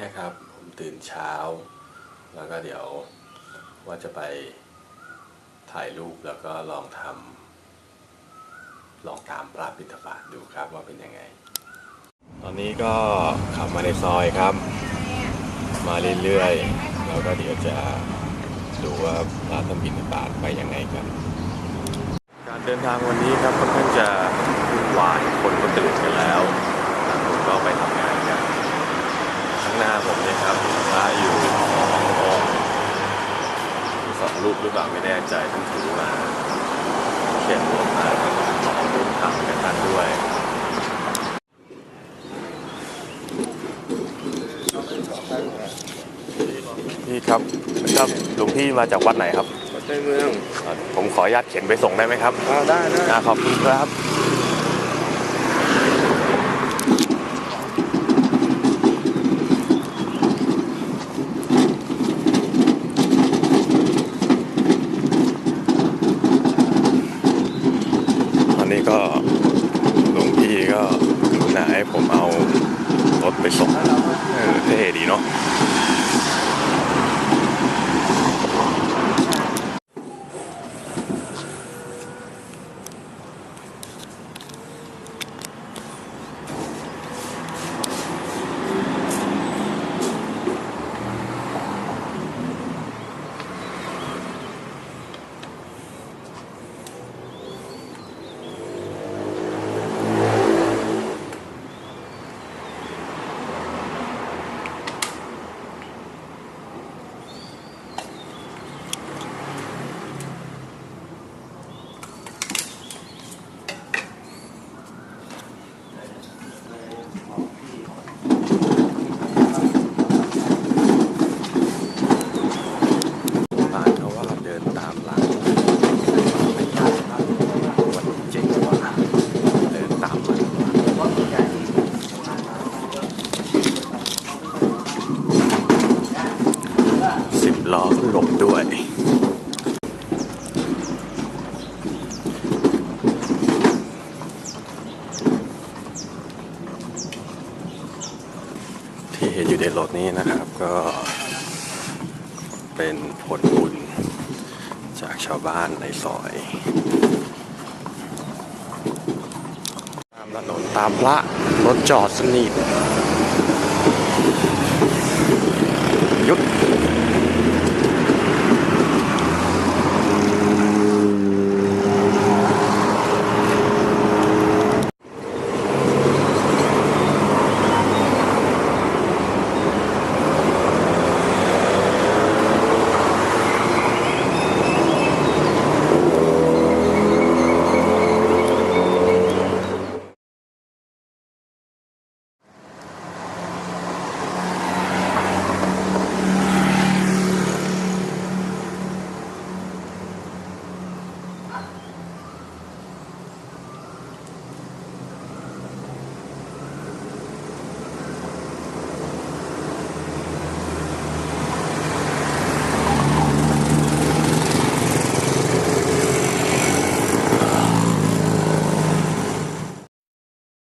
นะครับ ผมตื่นเช้า แล้วก็เดี๋ยวว่าจะไปถ่ายรูปแล้วก็ลองทำลองตามพระบิณฑบาตดูครับว่าเป็นยังไง ตอนนี้ก็ขับมาในซอยครับ มาเรื่อยๆแล้วก็เดี๋ยวจะดูว่าพระธรรมบิณฑบาตไปยังไงกันการเดินทางวันนี้ครับค่อนข้างจะวุ่นวายคนก็ตื่นกันแล้วต่างคนก็ไปทำงานกัน ข้างหน้า ผมเนี่ยครับพระอยู่สององค์สองรูปหรือเปล่าไม่แน่ใจท่านถือมาเขียนบทมาขอบุญธรรมกับท่านด้วยพี่ครับครับหลวงพี่มาจากวัดไหนครับวัดในเมืองอ่าผมขออนุญาตเขียนไปส่งได้ไหมครับอ่าได้ได้อ่าขอบคุณครับ อนนี้ก็ลุงพี่ก็กรุณาให้ผมเอารถไปส่งเออเท่ดีเนาะ บ้านเขาว่าเดินตามหลังไม่ยากวันเจ๋งว่ะเดินตามหลังสิบ ล้อหลบด้วย ที่เห็นอยู่ในรถนี้นะครับก็เป็นผลบุญจากชาวบ้านในซอยตามถนนตามพระรถจอดสนิทยุด